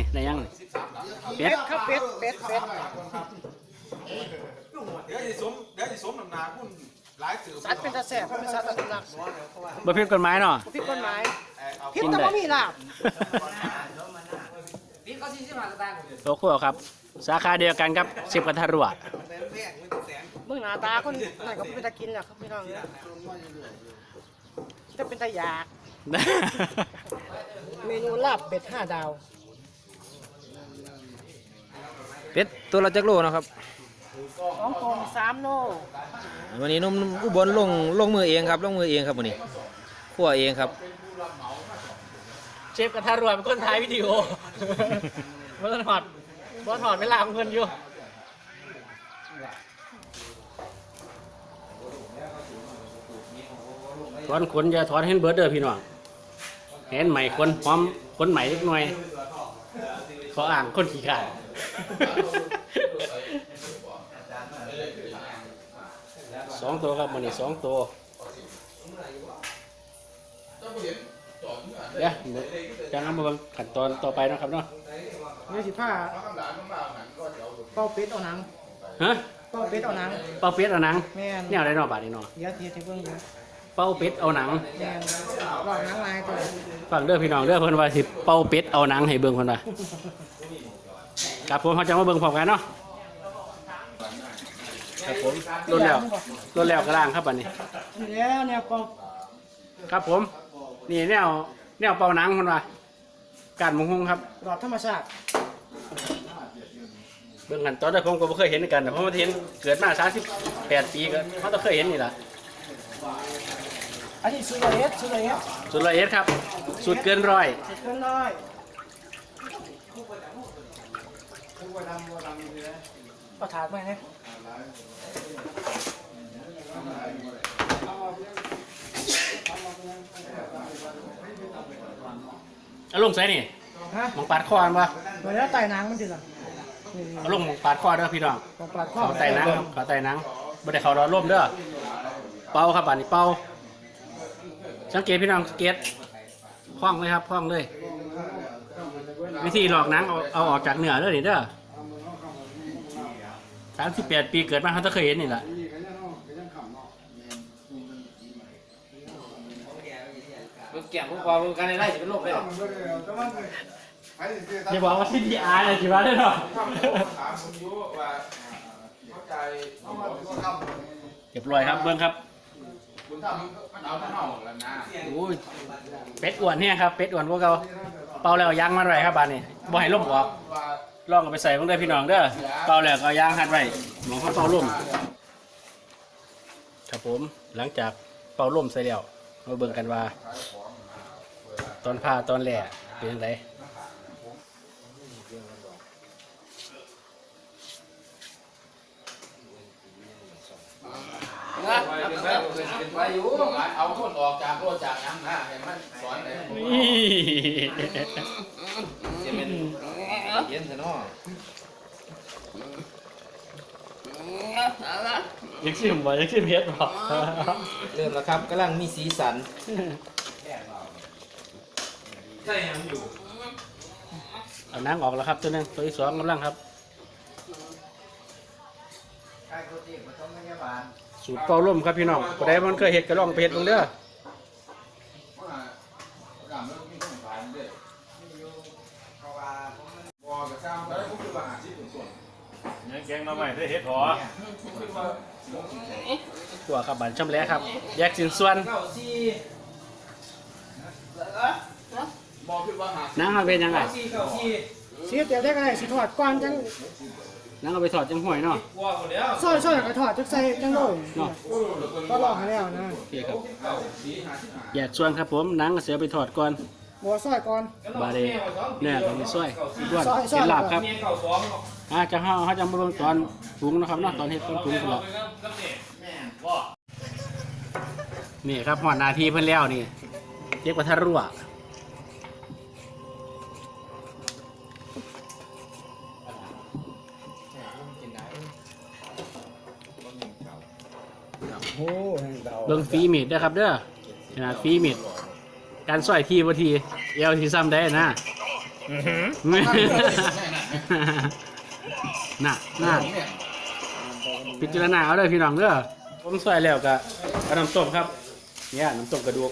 ยังนี่ได้ยังนี่เป็ดครับเป็ดเป็ดเป็ดเดี๋ยวจะสมเดี๋ยวจะสมน้ำหนาคุณหลายสื่อสัตว์เป็นตาแสบเป็นสัตว์อันตรายบ่ผิดกฎหมายเนาะผิดกฎหมายเอาผิดแต่ว่ามีลาบโลโก้ครับ สาขาเดียวกันครับสิบกระทะรัวเมื่อหน้าตาคนนั่นก็เป็นตากินแหละครับพี่น้องจะเป็นตาอยากเมนูลาบเป็ดห้าดาว เป็ดตัวละจักโลนะครับสองกล่องสามโลวันนี้นมอุบลลงลงมือเองครับลงมือเองครับวันนี้คั่วเองครับ เชฟกระทะรัวเป็นคนถ่ายวิดีโอบ่ต้องถอดบ่ถอดเวลาของเพิ่นอยู่ถอนขนอย่าถอนให้เบิดเด้อพี่น้องเห็นใหม่คนพร้อมคนใหม่เล็กน้อย เขาอ่างคนขี้ขาดสองตัวครับมันนี่สองตัวเดี๋ยวจะนำมาเบิ่งขั้นตอนต่อไปเนาะครับเนาะนี่สิผ้าเป้าเป็ดเอาหนังฮะเป้าเป็ดเอาหนังเป้าเป็ดเอาหนังแม่นเนี่ยอะไรเนาะบาดนี้เนาะเดี๋ยวเทียบให้เบิ่งอยู่เป้าเป็ดเอาหนังแม่นรอบหนังลายตัวฟังเด้อพี่น้องเด้อเพิ่นว่าสิเป้าเป็ดเอาหนังให้เบิ่งเพิ่นว่าครับผมเขาจะมาเบิ่งพร้อมกันเนาะครับผมรุ่นแล้วรุ่นแล้วกระด้างครับบัดนี้ แล้วเนี่ยเป้าครับผม นี่แนวแนวเป่าหนังคนว่าการมงคงครับ หลอดธรรมชาติเบื้องกันตอนแรกผมก็ไม่เคยเห็นกันแต่เพราะว่าเห็นเกิดมาสามสิบแปดปีก็เขาต้องเคยเห็นนี่แหละ อันนี้สุดละเอียดสุดละเอียดสุดละเอียดครับสุดเกินร้อยสุดเกินร้อยเอาถาดมาเนี่ยเอาลงใส่นี่ฮะหมองปาดคออันวะเดี๋ยวไต่หนังมันจะละนี่เอาลงหมองปาดคอเด้อพี่น้องของปลาข้อเขาไต่หนังครับเขาไต่หนังไม่ได้เขารอร่มเด้อเป่าครับอันนี้เป่า สังเกตพี่น้องสังเกตคล้องเลยครับคล้องเลย วิธีหลอกหนังเอาเอาออกจากเนื้อเด้อนี่เด้อสามสิบแปดปีเกิดมาเขาต้องเคยเห็นนี่แหละแก่งพวกพอกันในไร่จะเป็นโรคเลยอย่าบอกว่าที่ดีอาร์เลยคิดว่าได้หรอถามผมอยู่ว่าเข้าใจเอามาเป็นคำเรียบร้อยครับเบิ้งครับ คุณทำมันเอาท่าเห่าแล้วนะโอ้ยเป็ดอ้วนเนี่ยครับเป็ดอ้วนพวกเราเป่าแล้วเอายางมัดไว้ครับบานนี้บ่ให้ล่มออกว่าลองเอาไปใส่เพิ่งได้อพี่น้องเด้อเป่าแล้วก็เอายางหัดไว้หมองเขาเป่าล่มครับผมหลังจากเป่าล่มใส่แล้วมาเบิ่งกันว่า ตอนผ่าตอนแหล่เป็นยังไง นะเป็นไปอยู่เอาคนออกจากโลจากยังนะให้มันสอนไหนนี่จะเป็นเย็นซะเนาะยังชิมบ่ยังชิมเพชรบ่เริ่มแล้วครับกำลังมีสีสันเอาน้ำออกแล้วครับตัวหนึงตัวที่สองกำลังครับ สูตรเป่าล่มครับพี่น้องผู้ใดมันเคยเห็ดก็ลองไปเห็ดเบิ่งเด้อบอกกับซ้ำแล้วผมคือว่าหาที่ส่วนยังแกงมาใหม่ได้เฮ็ดหอตัวครับบันช่ำแหล้วครับ แยกสินส่วนบอกคือว่าหาน้ำเอาเป็นยังไงเสียเดี๋ยวได้ก็ได้สิถอดก่อนจัง น้ำเอาไปถอดจังห่วยเนาะซอยซอยก็ถอดจังใส่จังโลยเนาะก็ลองให้แล้วนะโอเคครับแยกส่วนครับผมหนังก็เสียไปถอดก่อนบัวซอยก่อนบาเดเนี่ยก็มีซ้อยด้วนซอยซอยเป็นลาบครับอ่าจะเฮาเฮาจะมาเบิ่งตอนปรุงนะครับเนาะตอนเฮ็ดตอนปรุงพุ่นละนี่ครับหอดหนาทีเพิ่นแล้วนี่เรียกว่าทะรั่ว เบิ่งฟรีมิดเด้อครับเด้อขนาดฟรีมิดการซอยทีบ่ทีเอวสิซ้ำได้นะน่ะน่ะพิจารณาเอาเลยพี่น้องเด้อผมใส่แล้วก็เอาน้ำต้มครับ เนี่ยน้ำต้มกระดูก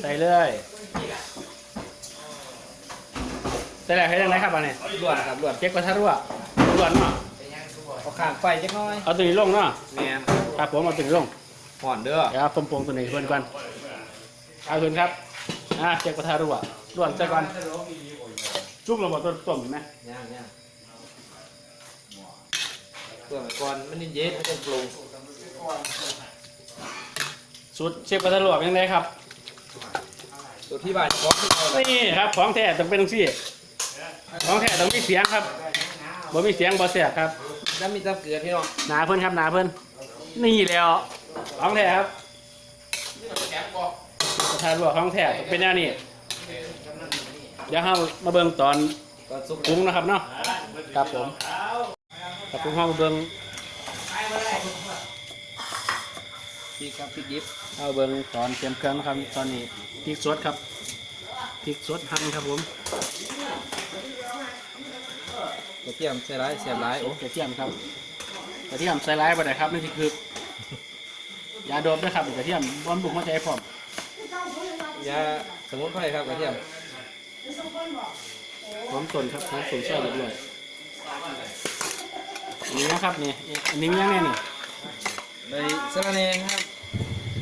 ใส่เลยใส่แล้วให้ยังไงครับอันนี้ล้วนครับล้วนเจ๊กกระทะรั่วล้วนเนาะเอาข้างไฟจักหน้อย เอาตัวนี้ลงเนาะแม่น ครับผมเอาตัวนี้ลงห่อนเด้อเดี๋ยวผมปรุงตัวนี้เพื่อนก่อนเอาเพื่อนครับอ่าเจ๊กกระทะรั่วล้วนใส่ก่อนจุกเราบอกต้นต้มเห็นไหมย่างย่างเพื่อไว้ก่อนมันเย็นๆมันจะปรุงสูตรเชฟกระทะรั่วเป็นยังไงครับตัวที่บ้านของที่เอาเลยนี่ครับของแท้ต้องเป็นตรงซี่ของแท้ต้องมีเสียงครับบ่มีเสียงบ่แสบครับน้ำมีตับเกลือพี่น้องหนาเพิ่นครับหนาเพิ่น นี่แล้วของแท้ครับกระทะรั่วของแท้ต้องเป็นแนวนี้เดี๋ยวเรามาเบิ่งตอนตอนซุปปรุงนะครับเนาะครับผมกับปรุงห้องเบิ่งพริกครับพริกยิบเอาเบิ่งตอนเตรียมเครื่องนะครับตอนนี้พริกสดครับพริกสดหั่นครับผมกระเทียมใส่ร้ายเสียบร้ายโอ้โอ้กระเทียมครับกระเทียมใส่ร้ายบ่ได้ครับนี่คือ ยาโดบนะครับกระเทียมบำรุงหัวใจพร้อมยาสมุนไพรครับกระเทียมพร้อมต้นครับพร้อมต้นช่วยเรียบร้อยนี่นะครับนี่อันนี้มียังไงนี่ใบสะระแหน่ครับ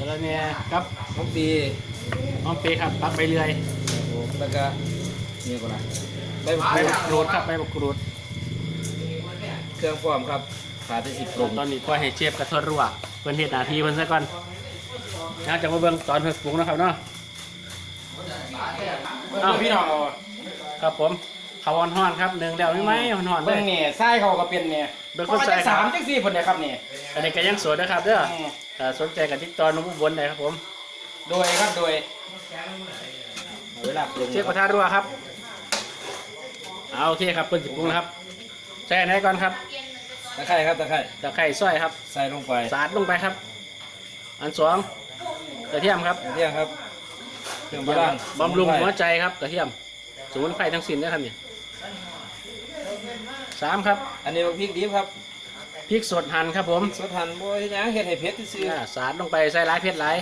แล้วเนี่ยครับหอมปีหอมเปรย์ครับปักใบเลื่อยแล้วก็นี่ก็ละใบมะใบกรูดมะกรูดครับใบมะกรูดเครื่องพร้อมครับขาดแต่สิบปรุงตอนนี้ก็ให้เชฟกระทะรั่วเพิ่นเฮ็ดหน้าที่เพิ่นซะก่อนนะจะมาเบิ่งตอนเพิ่นปรุงนะครับเนาะเอาพี่น้องครับผมข้าวอ่อนๆครับหนึ่งแล้วไม่ไหมอ่อนๆเลเบิ่ยงนี่ไส้เขาก็เป็นเนี่ยเบิ่งปคนระใส่มาณคสารัมบจังสี่คนเนี่ยครับนี่อันนี้ก็ยังสวยนะครับเด้อถ้าสนใจกับติดต่อน้องอุบลได้ครับผมโดยครับโดยเอาเวลาปรุงเชฟกระทะรั่วครับเอาโอเคครับเพิ่นสิปรุงแล้วครับใส่อันไหนก่อนครับ ตะไคร้ครับตะไคร้ตะไคร้ซอยครับ ใส่ลงไปสาดลงไปครับ อันสองกระเทียมครับกระเทียมครับเครื่องโบราณบำรุงหัวใจครับกระเทียมสมุนไพรทั้งสิ้นนะครับเนี่ยสามครับ อันนี้พริกดิบครับพริกสดหั่นครับผมสดหั่นบ่เฮ็ดหยังเฮ็ดให้เผ็ดซื่ออ่าสาดลงไปใส่หลายเผ็ดหลาย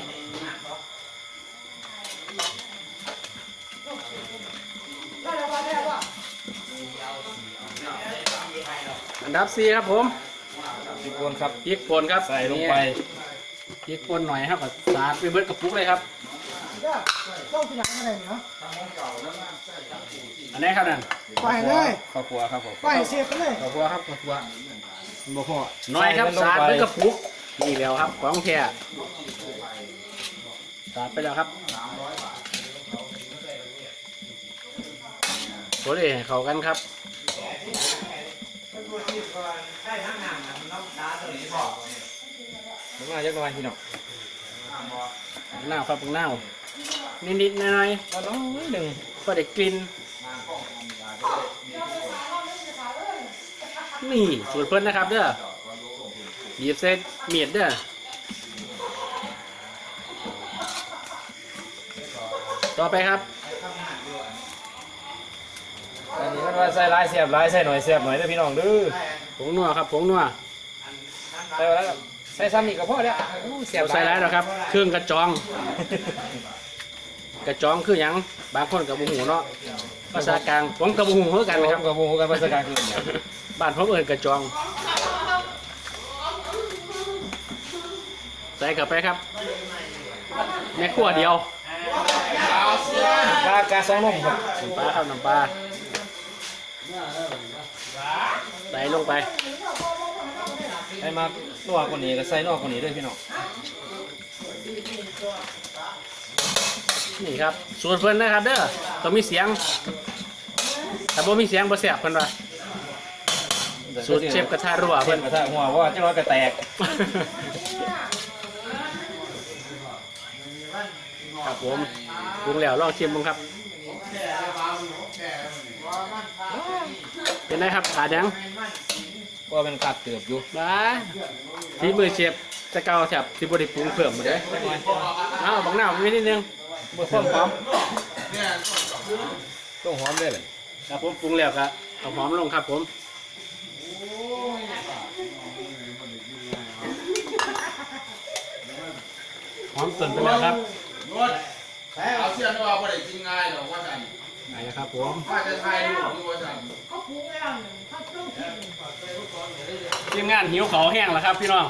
ดับสี่ครับผมๆพริกป่นครับพริกป่นครับใส่ลงไปพริกป่นหน่อยครับก็สาดไปเบิดกระปุกเลยครับอันไหนี้ครับนั่นไปเลยข้าวคั่วครับผมไปเสียบไปเลยขอบคุณครับขอบคุณบ่พอน้อยครับสาดไปกระปุกนี่แล้วครับของแท้สาดไปแล้วครับโซเลยให้เข้ากันครับ น้ำมาจักหน่อยพี่น้องหน้าวครับหน้าวนิดๆหน่อยก็น้อยหนึ่งๆก็ได้กลิ่นนี่สูตรเพิ่นนะครับ เด้อบีบเส้นเมียดเด้อต่อไปครับ อันนี้มันว่าใส่หลายเสียบหลายใส่หน่อยเสียบหน่อยเด้อพี่น้องเด้อผงนัวครับผงนัว ใส่ไว้แล้วใส่ซ้ำนี่ก็พอแล้วอู้เสียบใส่ร้ายแล้วครับ เครื่องกระจอง กระจองคือหยังบางคนกับบุหูเนาะภาษากลางผมกับบุหูเหมือนกันนะครับ กับวงกันภาษากลางคือเนี่ยบ้านผมเอินกระจอง ใส่กลับไปครับแม่ขั้วเดียวกากาสองนมครับน้ำปลาครับน้ำปลาใส่ลงไป ให้มานัวคนนี้ก็ใส่นัวคนนี้ด้วยพี่น้องนี่ครับสูตรเพิ่นนะครับเด้อต้องมีเสียงถ้าบ่มีเสียงบ่แซ่บเพิ่นว่าสูตรเชฟกระทะรั่วเพิ่เพิ่นนกระทะหัวว่าจังน้อยก็แตกครับผมปรุงแล้วลองชิมมึงครับเป็นไงครับขาดยัง ก็เป็นขาดเกือบอยู่บ้าที่มือเชฟจะเกาแถบที่บริปรุงเพิ่มหมดเลยเอาบังหน้ามีนิดนึงบดความหอมต้องหอมด้วยเลยครับผมปรุงแล้วก็เอาหอมลงครับผมหอมส่วนไปแล้วครับนวดเอาเสื้อนี่ว่าบ่ได้กินง่ายหรอกว่าสั่น ไหนนะครับผมว่าจะถ่ายรูปอยู่ว่าสั่นทีมงานหิวเขาวแห้งแล้วครับพี่น้อง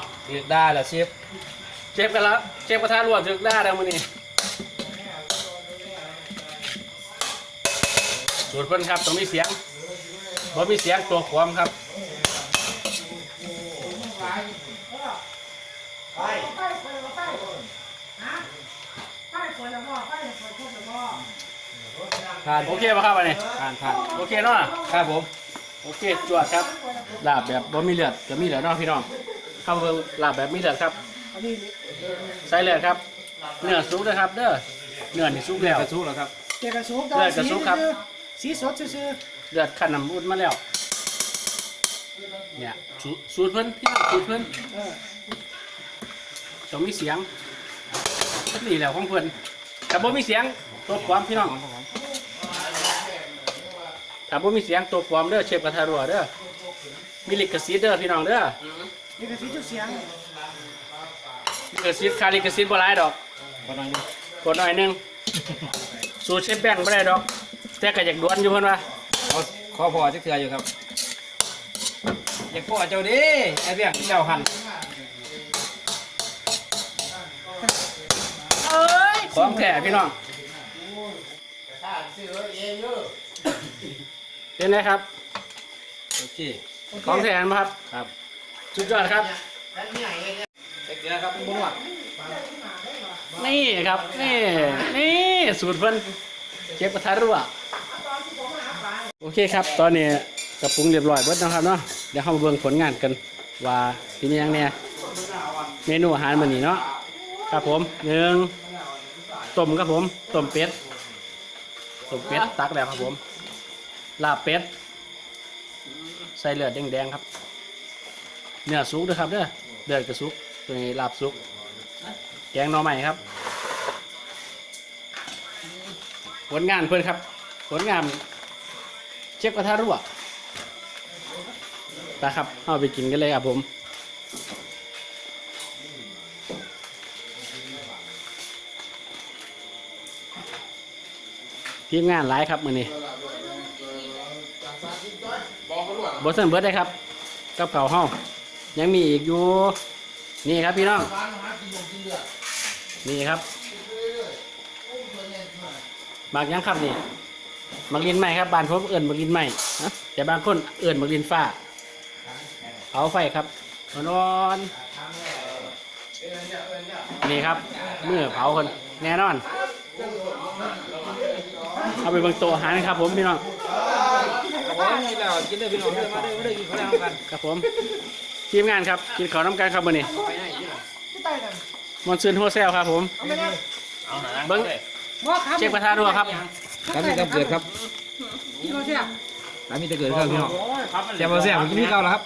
ได้แล้วเชฟเจ็บกันแล้วเจ็บกระทะรวดถึกได้แล้วมื้อนี้สูตรเพิ่นครับต้องมีเสียงบ่มีเสียงตัวความครับ ผ่านโอเคป่ะครับอันนี้ผ่านผ่านโอเคเนาะครับผม โอเคจวดครับลาบแบบบ่มีเลือดก็มีเลือดเนาะพี่น้องข้าวเบิ่งลาบแบบมีเลือดครับใส่เลือดครับเนื้อสุกนะครับ เด้อเนื้อนี่สุกแล้วกระชุแล้วครับเกียร์กระสุกเลือดกระสุกครับ สีสดซื่อเลือดขั้นน้ำอุ่นมาแล้วเนี่ยสูสูตรเพิ่นพี่น้องสูตรเพิ่นๆเออต้องมีเสียงนี่แหละของเพิ่นถ้าบ่มีเสียงตัวความพี่น้อง ถ้าบ่มีเสียงตัวความเด้อเชฟกระทะรัวเด้อมีลิขสิทธิ์เด้อพี่น้องเด้อนี่ก็สีจุดเสียงลิขสิทธิ์คาลิขสิทธิ์บ่หลายดอกกำลังดูกดหน่อยหนึงสูตรเชฟแบงค์บ่ได้ดอก แต่ก็อยากดวนอยู่เพิ่นว่าเอาขอพอจักเทืออยู่ครับ อยากพ่อเจ้าเดิไอ้เบี้ยงเจ้าหันเอ้ยของแท้พี่น้อง ถ้าซื้อเองเด้อ เป็นไงครับ โอเคของแท้อันบ่ครับ ครับสุดยอดครับใส่เกลือครับบุ้งว่ะนี่ครับ นี่ นี่สูตรเพิ่นเชฟกระทะรัวโอเคครับ ตอนนี้กระปรุงเรียบร้อยเบิดนะครับเนาะเดี๋ยวเรามาเบิ่งผลงานกันว่าที่มีหยังเนี่ยเมนูอาหารมื้อนี้เนาะครับผมหนึ่งต้มครับผมต้มเป็ดต้มเป็ดตักแล้วครับผม ลาบเป็ดใส่เลือดแดงๆครับ เนื้อสุกด้วยครับเด้อเลือดกระสุกตัวนี้ลาบสุก แกงหน่อใหม่ครับ ผลงานเพื่อนครับ ผลงานเชฟกระทะรั่วไปครับเอาไปกินกันเลยครับผมทีมงานหลายครับมือนี้ บเขาด้วยบอสเซนเบิร์ดได้ครับกับเก่าวเฮายังมีอีกอยู่ นี่ครับพี่น้อง นี่ครับบางยังครับนี่มักลินใหม่ครับบานผมเอิ่นมักลินใหม่นะแต่บางคนเอิ่นมักลินฟ้าเผาไฟครับนอนนี่ครับเมื่อเผาคนแน่นอน เอาไปเบางโตอาหารนครับผมพี่น้อง โอ้ยกินแล้วกินได้พี่น้องเด้อมาเด้อมาเด้อกินข้าวแล้วกันครับผมทีมงานครับกินข้าวน้ำกันครับมื้อนี้ไปไหนกินล่ะที่ใต้กันมอนซืนโฮเซลครับผมเอาไปนะเอาหนาเบิ้งบ่ครับเช็คประธานด้วยครับตามมีแต่เกิดครับที่เขาเสียตามมีแต่เกิดครับพี่น้องครับแซ่บบ่แซ่บกินที่เก่าแล้วครับ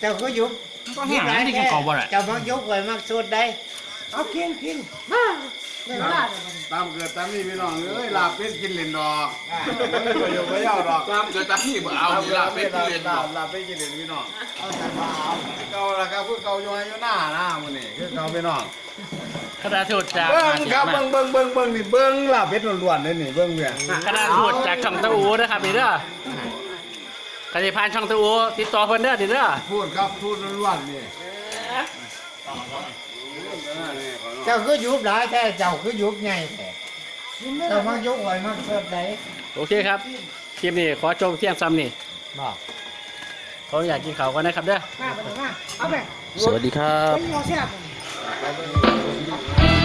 เจ้าก็ยุบก็แห้งแล้วที่กินข้าวบ่ได้เจ้ามักยุบไว้มักสุดได้เอากินกินมา ไม่ได้เลยมันตามเกิดตามนี่พี่น้องเอ้ยลาเป็ดกินเล่นดอกประโยชน์ไม่เอาดอกตามเกิดตามนี่บ่เอานี่ลาเป็ดกินเล่นดอกลาเป็ดกินเล่นพี่น้องเอาแต่ว่าเอาเก่าละครับคือเก่าอยู่ให้อยู่หน้าหน้ามื้อนี้คือเก่าพี่น้องคณะทูตจากเบิ่งอาเซียครับนเบิ่งเบิ่งเบิ่งเบิ่งนี่เบิ่งลาเป็ดล้วนๆเลยนี่เบิ่งเนี่ยคณะทูตจากช่องตะอูนะครับนี่เด้อใครจะผ่านช่องตะอูติดต่อเพิ่นเด้อติเด้อพูดครับพูดล้วนๆนี่ เจ้าก็ยุบหลายแท้เจ้าก็ยุบไงแท้เจ้ามักยุบไวมักสุดได้โอเคครับคลิปนี้ขอจบเที่ยงซ้ำนี่บอกเขาอยากกินเขากันนะครับเด้อมาไปมาเอาไปสวัสดีครับ